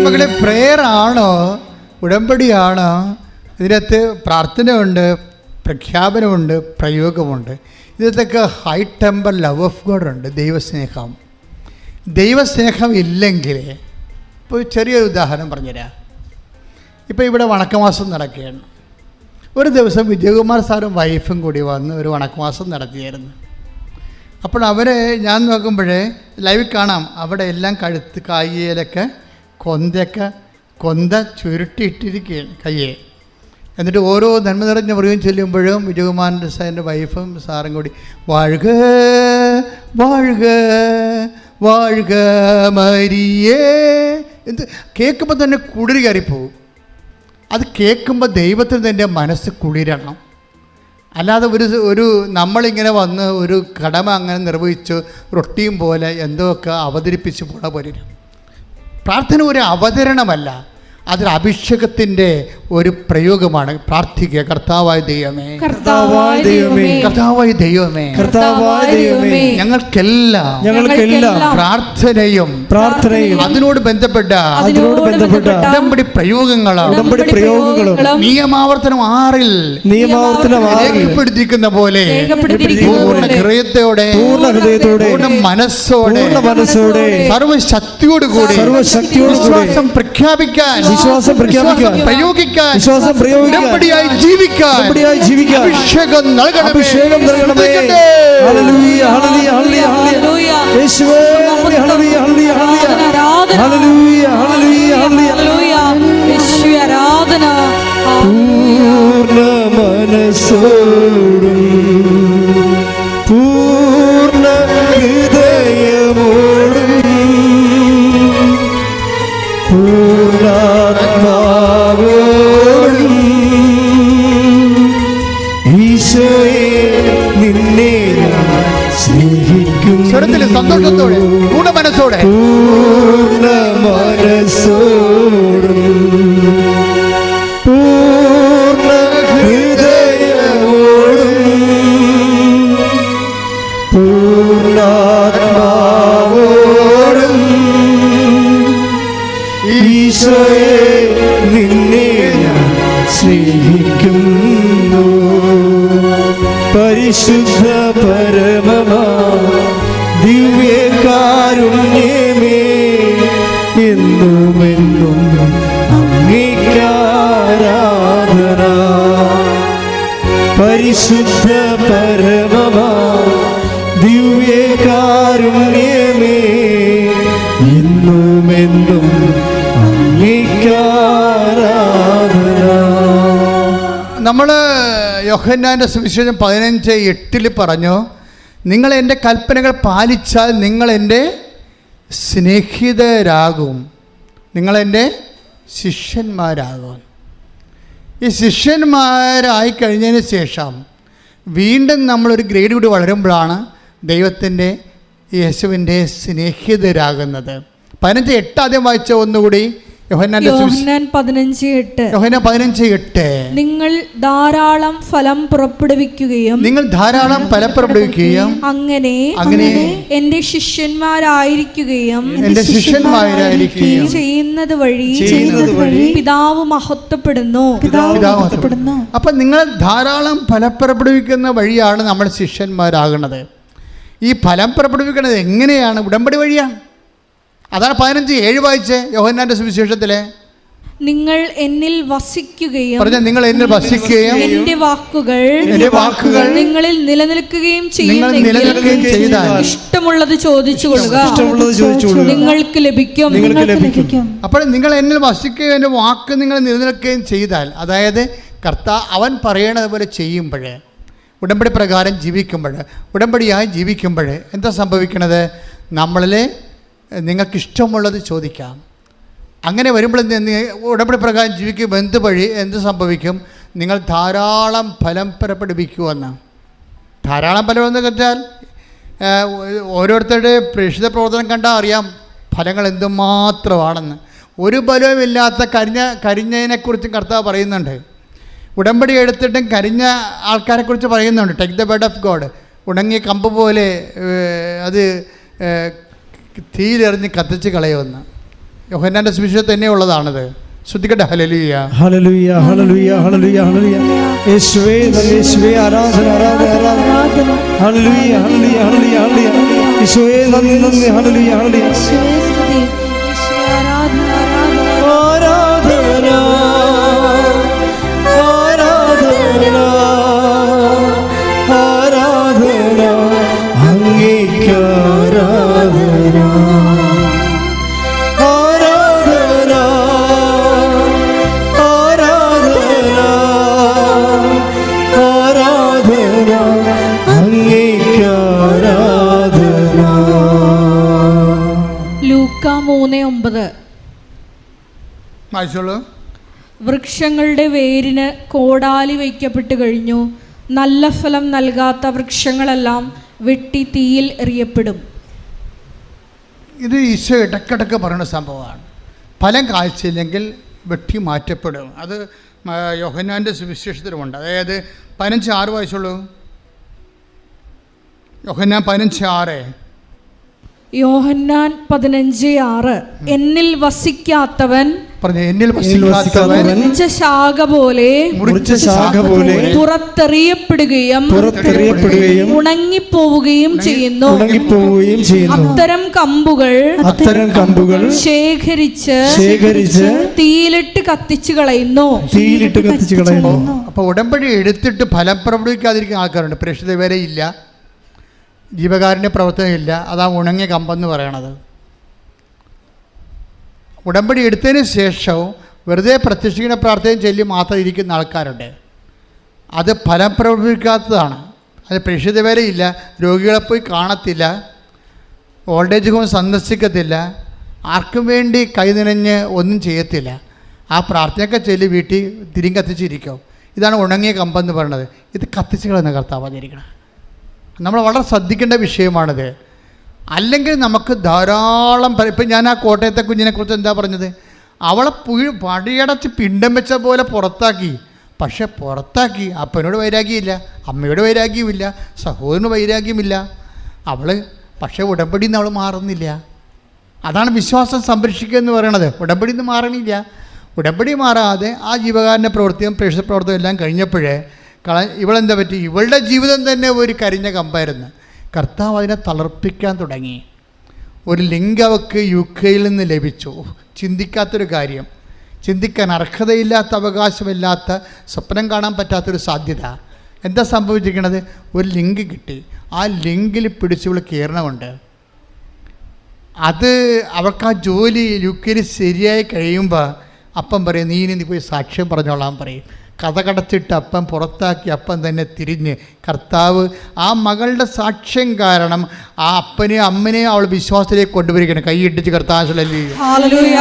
മകളെ പ്രേയർ ആണോ ഉടമ്പടിയാണോ? ഇതിനകത്ത് പ്രാർത്ഥനയുണ്ട് പ്രഖ്യാപനമുണ്ട് പ്രയോഗമുണ്ട്. ഇതിനകത്തൊക്കെ high temper love of God ഉണ്ട് ദൈവസ്നേഹം. ദൈവസ്നേഹം ഇല്ലെങ്കിൽ ഇപ്പോൾ ചെറിയൊരു ഉദാഹരണം പറഞ്ഞുതരാം. ഇപ്പോൾ ഇവിടെ വണക്കമാസം നടക്കുകയാണ്. ഒരു ദിവസം വിജയകുമാർ സാറും വൈഫും കൂടി വന്ന് ഒരു വണക്കമാസം നടത്തിയായിരുന്നു. അപ്പോൾ അവരെ ഞാൻ നോക്കുമ്പോഴേ ലൈവിൽ കാണാം. അവിടെ എല്ലാം കഴുത്ത് കായിലൊക്കെ കൊന്തയൊക്കെ കൊന്ത ചുരുട്ടിയിട്ടിരിക്കുകയാണ് കയ്യെ. എന്നിട്ട് ഓരോ നന്മ നിറഞ്ഞ മൃഗം ചെല്ലുമ്പോഴും വിജയകുമാറിന്റെ സാറിന്റെ വൈഫും സാറും കൂടി വാഴുക വാഴുക വാഴുക മരിയേ. എന്ത്? കേൾക്കുമ്പോൾ തന്നെ കുളിര് കയറിപ്പോവും. അത് കേൾക്കുമ്പോൾ ദൈവത്തിന് തന്നെ മനസ്സ് കുളിരണം. അല്ലാതെ ഒരു ഒരു നമ്മളിങ്ങനെ വന്ന് ഒരു കടമ അങ്ങനെ നിർവഹിച്ച് റൊട്ടിയും പോലെ എന്തോ ഒക്കെ അവതരിപ്പിച്ച് പോണ പോലെ പ്രാർത്ഥന ഒരു അവതരണമല്ല. അതൊരു അഭിഷേകത്തിന്റെ ഒരു പ്രയോഗമാണ്. പ്രാർത്ഥിക്കുക കർത്താവായ ദൈവമേ കർത്താവായ ദൈവമേ കർത്താവായ ദൈവമേ കർത്താവായ ദൈവമേ ഞങ്ങൾക്കെല്ലാം ഞങ്ങൾക്കെല്ലാം പ്രാർത്ഥനയും പ്രാർത്ഥനയും അതിനോട് ബന്ധപ്പെട്ട അതിനോട് ബന്ധപ്പെട്ട ഉടമ്പടി പ്രയോഗങ്ങളും ഉടമ്പടി പ്രയോഗങ്ങളും നിയമാവർത്തനം ആറിൽ നിയമാവർത്തനം രേഖപ്പെടുത്തിയിരിക്കുന്ന രേഖപ്പെടുത്തിക്കുന്ന പോലെ പൂർണ പോലെ ഹൃദയത്തോടെ പൂർണ ഹൃദയത്തോടെ പൂർണ മനസ്സോടെ പൂർണ മനസ്സോടെ സർവശക്തിയോട് കൂടി സർവശക്തിയോട് കൂടി വിശ്വാസം പ്രഖ്യാപിക്കാൻ വിശ്വാസം പ്രഖ്യാപിക്കാൻ പ്രയോഗിക്കാൻ. വിശ്വാസം പ്രയോഗിക്കാൻ ഉടമ്പടിയായി ജീവിക്കാൻ. ഉടമ്പടിയായി ജീവിക്കാൻ. അഭിഷേകം നൽകണം അഭിഷേകം നൽകണമേ. Hallelujah hallelujah hallelujah. ഹല്ലേലൂയ. യേശുവേ hallelujah hallelujah hallelujah hallelujah. Hallelujah. യേശുവേ ആരാധന. പൂർണ മനസ്സോടും പൂർണാത്മാവോടും ഈശോയെ നിന്നെ ഞാൻ സ്നേഹിക്കുന്നു. സ്വരത്തിൽ സന്തോഷത്തോടെ പൂർണ മനസ്സോടെ. പൂർണ മനസ്സോടും. പൂർണ ഹൃദയമോടും പൂർണാത്മാവോടും നിന്നെ ഞാൻ സ്നേഹിക്കുന്നു. പരിശുദ്ധ പരമമാ ദിവ്യകാരുണ്യമേ എന്നുമെന്നും അംഗീകാരാധന. പരിശുദ്ധ പരമമാ ദിവ്യകാരുണ്യമേ എന്നുമെന്നും യോഹന്നാന്റെ സുവിശേഷം പതിനഞ്ച് എട്ടിൽ പറഞ്ഞു നിങ്ങൾ എന്റെ കൽപ്പനകൾ പാലിച്ചാൽ നിങ്ങൾ എന്റെ സ്നേഹിതരാകും. നിങ്ങളെന്റെ ശിഷ്യന്മാരാകും. ഈ ശിഷ്യന്മാരായി കഴിഞ്ഞതിന് ശേഷം വീണ്ടും നമ്മളൊരു ഗ്രേഡ് കൂടി വളരുമ്പോഴാണ് ദൈവത്തിന്റെ യേശുവിന്റെ സ്നേഹിതരാകുന്നത്. പതിനഞ്ച് എട്ട് ആദ്യം വായിച്ച ഒന്നുകൂടി നിങ്ങൾ ധാരാളം ഫലം പുറപ്പെടുവിക്കുകയും നിങ്ങൾ ധാരാളം ഫലം പുറപ്പെടുവിക്കുകയും അങ്ങനെ അങ്ങനെ എന്റെ ശിഷ്യന്മാരായിരിക്കുകയും എന്റെ ശിഷ്യന്മാരായിരിക്കുകയും ചെയ്യുന്നത് വഴി ചെയ്യുന്നത് വഴി പിതാവ് മഹത്വപ്പെടുന്നു. പിതാവ് അപ്പൊ നിങ്ങൾ ധാരാളം ഫലം പുറപ്പെടുവിക്കുന്ന വഴിയാണ് നമ്മൾ ശിഷ്യന്മാരാകുന്നത്. ഈ ഫലം പുറപ്പെടുവിക്കുന്നത് എങ്ങനെയാണ്? ഉടമ്പടി വഴിയാണ് അതാണ് പതിനഞ്ച് ഏഴ് വായിച്ച് യോഹന്നാന്റെ സുവിശേഷത്തിലെ? നിങ്ങൾ എന്നിൽ വസിക്കുകയും പറഞ്ഞ നിങ്ങൾ എന്നിൽ വസിക്കുകയും എന്റെ വാക്കുകൾ എന്റെ വാക്കുകൾ നിങ്ങളിൽ നിലനിൽക്കുകയും നിങ്ങൾ നിലനിൽക്കുകയും ചെയ്താൽ ഇഷ്ടമുള്ളത് ചോദിച്ചു കൊള്ളുക. ഇഷ്ടമുള്ളത് ചോദിച്ചോളുക നിങ്ങൾക്ക് ലഭിക്കും. നിങ്ങൾക്ക് ലഭിക്കും. അപ്പോൾ നിങ്ങൾ എന്നിൽ വസിക്കുകയും എന്റെ വാക്ക് നിങ്ങൾ നിലനിൽക്കുകയും ചെയ്താൽ അതായത് കർത്താ അവൻ പറയണത് പോലെ ചെയ്യുമ്പോൾ ഉടമ്പടി പ്രകാരം ജീവിക്കുമ്പോൾ ഉടമ്പടിയായി ജീവിക്കുമ്പോൾ എന്താ സംഭവിക്കണത്? നമ്മളിൽ നിങ്ങൾക്ക് ഇഷ്ടമുള്ളത് ചോദിക്കാം. അങ്ങനെ വരുമ്പോൾ ഉടമ്പടി പ്രകാരം ജീവിക്കുമ്പോൾ എന്ത് വഴി എന്ത് സംഭവിക്കും? നിങ്ങൾ ധാരാളം ഫലം പുറപ്പെടുവിക്കുമെന്ന് ധാരാളം ഫലം എന്ന് വെച്ചാൽ ഓരോരുത്തരുടെ പ്രേക്ഷിത പ്രവർത്തനം കണ്ടാൽ അറിയാം ഫലങ്ങൾ എന്തുമാത്രമാണെന്ന്. ഒരു ബലവുമില്ലാത്ത കരിഞ്ഞ കരിഞ്ഞതിനെക്കുറിച്ചും കർത്താവ് പറയുന്നുണ്ട്. ഉടമ്പടി എടുത്തിട്ടും കരിഞ്ഞ ആൾക്കാരെക്കുറിച്ച് പറയുന്നുണ്ട്. Take the bed of God ഉണങ്ങിയ കമ്പ് പോലെ അത് തീയിലെറിഞ്ഞ് കത്തിച്ച് കളയുമെന്ന്. യോഹന്നാന്റെ സുവിശേഷം തന്നെ ഉള്ളതാണത് ശ്രദ്ധിക്കട്ടെ ഹലലുയ ഹല്ലേലൂയ ഹല്ലേലൂയ ഹല്ലേലൂയ ഹല്ലേലൂയ. യേശുവേ യേശുവേ ആരാധന ആരാധന ആരാധന. ഹല്ലേലൂയ ഹല്ലേലൂയ ഹല്ലേലൂയ ഹലലുയ യേശുവേ നന്ദി നന്ദി ഹലലുയ ഹല്ലേലൂയ. മൂന്ന് ഒമ്പത്. വൃക്ഷങ്ങളുടെ വേരിന് കോടാലി വയ്ക്കപ്പെട്ട് കഴിഞ്ഞു. നല്ല ഫലം നൽകാത്ത വൃക്ഷങ്ങളെല്ലാം വെട്ടി തീയിൽ എറിയപ്പെടും. ഇത് ഈശോ ഇടയ്ക്കിടയ്ക്ക് പറയുന്ന സംഭവമാണ്. ഫലം കാഴ്ചയില്ലെങ്കിൽ വെട്ടി മാറ്റപ്പെടും. അത് യോഹന്നാന്റെ സുവിശേഷത്തിലുമുണ്ട്. അതായത് പതിനഞ്ച് ആറ് വയസ്സുള്ളൂ യോഹന്നാൻ പതിനഞ്ച് ആറ്. യോഹന്നാൻ പതിനഞ്ച് ആറ്. എന്നിൽ വസിക്കാത്തവൻ പറഞ്ഞു എന്നിൽ മുറിച്ച ശാഖ പോലെ മുറിച്ച ശാഖ പോലെ പുറത്തെറിയപ്പെടുകയും പുറത്തെറിയപ്പെടുകയും ഉണങ്ങിപ്പോവുകയും ചെയ്യുന്നു. ഉണങ്ങിപ്പോവുകയും ചെയ്യുന്നു. അത്തരം കമ്പുകൾ അത്തരം കമ്പുകൾ ശേഖരിച്ച് ശേഖരിച്ച് തീയിലിട്ട് കത്തിച്ചു കളയുന്നു. തീയിലിട്ട് കത്തിച്ചു കളയുന്നു. അപ്പൊ ഉടമ്പടി എടുത്തിട്ട് ഫലം പ്രവർത്തിക്കാതിരിക്കുന്ന ആൾക്കാരുണ്ട്. പ്രേക്ഷിത വരെ ഇല്ല. ജീവകാരുണ്യ പ്രവർത്തനം ഇല്ല അതാ ഉണങ്ങിയ കമ്പെന്ന് പറയണത്. ഉടമ്പടി എടുത്തതിന് ശേഷവും വെറുതെ പ്രത്യക്ഷിക്കുന്ന പ്രാർത്ഥന ചൊല്ലി മാത്രം ഇരിക്കുന്ന ആൾക്കാരുണ്ട്. അത് ഫലം പ്രവർത്തിക്കാത്തതാണ് അത് പ്രേക്ഷിത വരെ രോഗികളെ പോയി കാണത്തില്ല. ഓൾഡ് ഏജ് ഹോം സന്ദർശിക്കത്തില്ല. ആർക്കും വേണ്ടി കൈനിനഞ്ഞ് ഒന്നും ചെയ്യത്തില്ല. ആ പ്രാർത്ഥനയൊക്കെ ചൊല്ലി വീട്ടിൽ തിരിഞ്ഞ് കത്തിച്ചിരിക്കും ഇതാണ് ഉണങ്ങിയ കമ്പെന്ന് പറയുന്നത് ഇത് കത്തിച്ചുകളെന്ന് കർത്താവ് കർത്താവാതിരിക്കണം നമ്മൾ വളരെ ശ്രദ്ധിക്കേണ്ട വിഷയമാണിത്. അല്ലെങ്കിൽ നമുക്ക് ധാരാളം ഇപ്പം ഞാൻ ആ കോട്ടയത്തെ കുഞ്ഞിനെക്കുറിച്ച് എന്താ പറഞ്ഞത്? അവളെ പുഴ പടിയടച്ച് പിണ്ടം വെച്ച പോലെ പുറത്താക്കി. പക്ഷെ പുറത്താക്കി അപ്പനോട് വൈരാഗ്യമില്ല അമ്മയോട് വൈരാഗ്യമില്ല സഹോദരന് വൈരാഗ്യമില്ല അവൾ പക്ഷേ ഉടമ്പടി നിന്ന് അവൾ മാറുന്നില്ല. അതാണ് വിശ്വാസം സംരക്ഷിക്കുക എന്ന് പറയണത്. ഉടമ്പടി നിന്ന് മാറണില്ല. ഉടമ്പടി മാറാതെ ആ ജീവകാരന്റെ പ്രവൃത്തിയും പ്രേക്ഷക പ്രവർത്തനം എല്ലാം കഴിഞ്ഞപ്പോഴേ കള ഇവളെന്താ പറ്റി? ഇവളുടെ ജീവിതം തന്നെ ഒരു കരിഞ്ഞ കമ്പായിരുന്നു. കർത്താവ് അതിനെ തളർപ്പിക്കാൻ തുടങ്ങി. ഒരു ലിങ്ക് അവക്ക് യു കെയിൽ നിന്ന് ലഭിച്ചു. ചിന്തിക്കാത്തൊരു കാര്യം. ചിന്തിക്കാൻ അർഹതയില്ലാത്ത അവകാശമില്ലാത്ത സ്വപ്നം കാണാൻ പറ്റാത്തൊരു സാധ്യത. എന്താ സംഭവിച്ചിരിക്കുന്നത് ഒരു ലിങ്ക് കിട്ടി. ആ ലിങ്കിൽ പിടിച്ച് ഇവൾ കയറണമുണ്ട് അത് അവൾക്ക് ആ ജോലി യു കെയിൽ ശരിയായി കഴിയുമ്പോൾ അപ്പം പറയും നീ ഇനി നീ പോയി സാക്ഷ്യം പറഞ്ഞോളാൻ പറയും. കഥ കടച്ചിട്ട് അപ്പം പുറത്താക്കി അപ്പം തന്നെ തിരിഞ്ഞ് കർത്താവ് ആ മകളുടെ സാക്ഷ്യം കാരണം ആ അപ്പനെയും അമ്മനെയും അവൾ വിശ്വാസത്തിലേക്ക് കൊണ്ടുവരികയാണ്. കൈയിട്ടിച്ച് കർത്താവ് ഹല്ലേലൂയ, ഹല്ലേലൂയ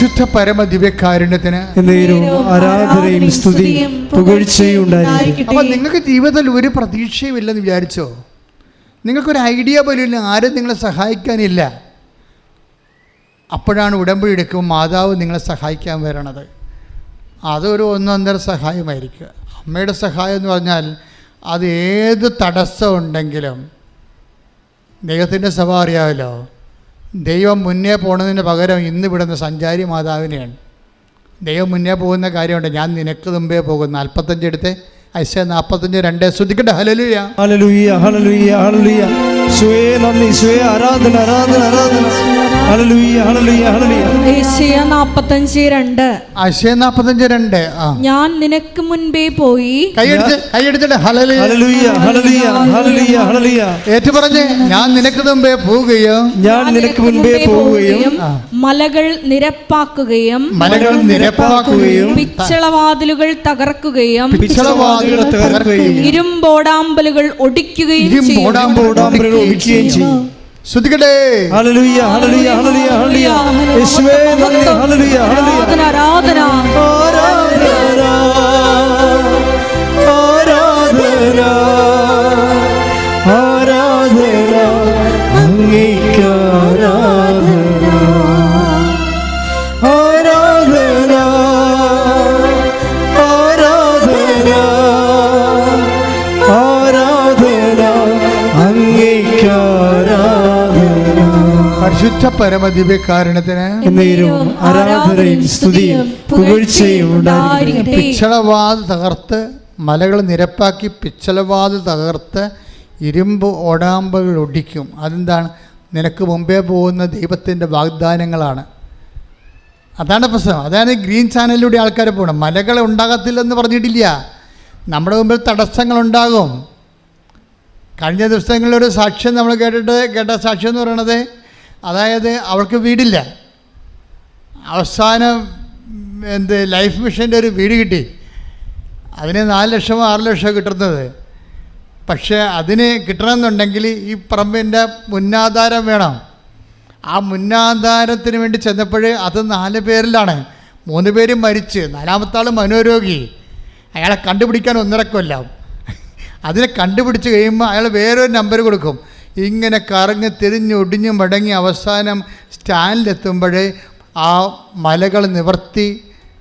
പരിശുദ്ധ പരമ ദിവ്യകാരുണ്യത്തിന് എന്നേരും ആരാധനയും സ്തുതിയും പുകഴ്ചയും ഉണ്ടായിരിക്കും അപ്പം നിങ്ങൾക്ക് ജീവിതത്തിൽ ഒരു പ്രതീക്ഷയും ഇല്ലെന്ന് വിചാരിച്ചോ? നിങ്ങൾക്കൊരു ഐഡിയ പോലും ഇല്ല ആരും നിങ്ങളെ സഹായിക്കാനില്ല. അപ്പോഴാണ് ഉടമ്പടി എടുക്കുമ്പോൾ മാതാവ് നിങ്ങളെ സഹായിക്കാൻ വരണത്. അതൊരു ഒന്നൊന്നര സഹായമായിരിക്കുക. അമ്മയുടെ സഹായം എന്ന് പറഞ്ഞാൽ അത് ഏത് തടസ്സമുണ്ടെങ്കിലും ദൈവത്തിന്റെ സ്വഭാവം അറിയാമല്ലോ ദൈവം മുന്നേ പോണതിന് പകരം ഇന്ന് വിടുന്ന സഞ്ചാരി മാതാവിനെയാണ്. ദൈവം മുന്നേ പോകുന്ന കാര്യമുണ്ട്. ഞാൻ നിനക്ക് മുമ്പേ പോകും നാൽപ്പത്തഞ്ച് എടുത്ത് ഐശ്വര്യ നാൽപ്പത്തഞ്ച് രണ്ടേ. ശ്രദ്ധിക്കട്ടെ. ഹലലുയ ഹലലുയ ഹലലുയ ഹല്ലേലൂയ. യേശുവേ നന്ദി യേശുവേ. ആരാധന ആരാധന ആരാധന. ഞാൻ നിനക്ക് മുൻപേ പോയി. പറഞ്ഞേ കൈയടിച്ചിട്ട് ഹലലുയ ഹല്ലേലൂയ ഹല്ലേലൂയ ഹല്ലേലൂയ ഹല്ലേലൂയ. ഏറ്റു ഞാൻ നിനക്ക് മുൻപേ പോവുകയും ഞാൻ നിനക്ക് മുൻപേ പോവുകയും മലകൾ നിരപ്പാക്കുകയും മലകൾ നിരപ്പാക്കുകയും പിച്ചളവാതിലുകൾ തകർക്കുകയും പിച്ചളവാതിലുകൾ തകർക്കുകയും ഇരുമ്പോടാമ്പലുകൾ ഒടിക്കുകയും ഇരുമ്പോടാമ്പലുകൾ ചെയ്യും. ഹല്ലേലൂയ ഹല്ലേലൂയ ഹല്ലേലൂയ ഹല്ലേലൂയ. യേശുവേ നന്ദി. ഹല്ലേലൂയ ഹല്ലേലൂയ. ആരാധന ആരാധന. പരിശുദ്ധ പരമദിവ്യകാരണത്തിന് എന്നേരവും ആരാധനയും സ്തുതിയും പുകഴ്ചയും പിച്ചളവാത് തകർത്ത് മലകൾ നിരപ്പാക്കി പിച്ചളവാത് തകർത്ത് ഇരുമ്പ് ഓടാമ്പകൾ ഒടിക്കും. അതെന്താണ്? നിനക്ക് മുമ്പേ പോകുന്ന ദൈവത്തിന്റെ വാഗ്ദാനങ്ങളാണ്. അതാണ് പ്രശ്നം. അതാണ് ഗ്രീൻ ചാനലിലൂടെ ആൾക്കാർ പോകണം മലകൾ ഉണ്ടാകത്തില്ലെന്ന് പറഞ്ഞിട്ടില്ല. നമ്മുടെ മുമ്പിൽ തടസ്സങ്ങളുണ്ടാകും. കഴിഞ്ഞ ദിവസങ്ങളിലൊരു സാക്ഷ്യം നമ്മൾ കേട്ടിട്ട് കേട്ട സാക്ഷ്യം എന്ന് പറയണത് അതായത് അവൾക്ക് വീടില്ല. അവസാനം എന്ത് ലൈഫ് മിഷന്റെ ഒരു വീട് കിട്ടി. അതിന് നാല് ലക്ഷമോ ആറ് ലക്ഷമോ കിട്ടുന്നത്. പക്ഷേ അതിന് കിട്ടണമെന്നുണ്ടെങ്കിൽ ഈ പറമ്പിന്റെ മുന്നാധാരം വേണം. ആ മുന്നാധാരത്തിന് വേണ്ടി ചെന്നപ്പോൾ അത് നാല് പേരിലാണ്. മൂന്ന് പേരും മരിച്ച്. നാലാമത്തെ ആൾ മനോരോഗി. അയാളെ കണ്ടുപിടിക്കാൻ ഒന്നര കൊല്ലം അതിനെ കണ്ടുപിടിച്ച് കഴിയുമ്പോൾ അയാൾ വേറൊരു നമ്പർ കൊടുക്കും. ഇങ്ങനെ കറങ്ങി തിരിഞ്ഞ് ഒടിഞ്ഞ് മടങ്ങി അവസാനം സ്റ്റാൻഡിലെത്തുമ്പോൾ ആ മലകൾ നിവർത്തി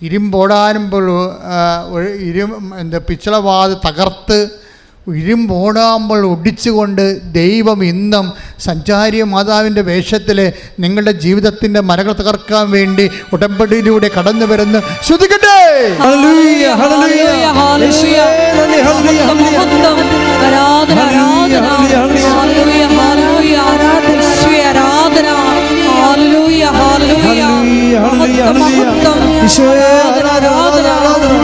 ഇരുമ്പോടാനുമ്പോൾ ഇരു എന്താ പിച്ചളവാത് തകർത്ത് ഇരുമ്പോടാകുമ്പോൾ ഒടിച്ചുകൊണ്ട് ദൈവം ഇന്നും സഞ്ചാരി മാതാവിന്റെ വേഷത്തിൽ നിങ്ങളുടെ ജീവിതത്തിന്റെ മരകൾ തകർക്കാൻ വേണ്ടി ഉടമ്പടിയിലൂടെ കടന്നു വരുന്നു. ശ്രുതിക്കട്ടെ? ഈശോയെ ആരാധന ആരാധന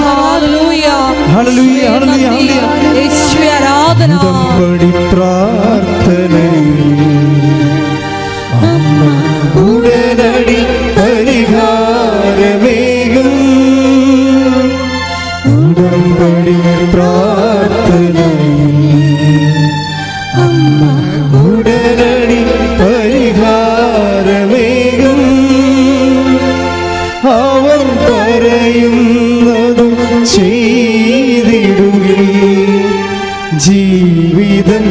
ഹല്ലേലൂയ ഹല്ലേലൂയ ഹല്ലേലൂയ. അവർ പറയുന്നതും ചെയ്തിടുകയും ജീവിതം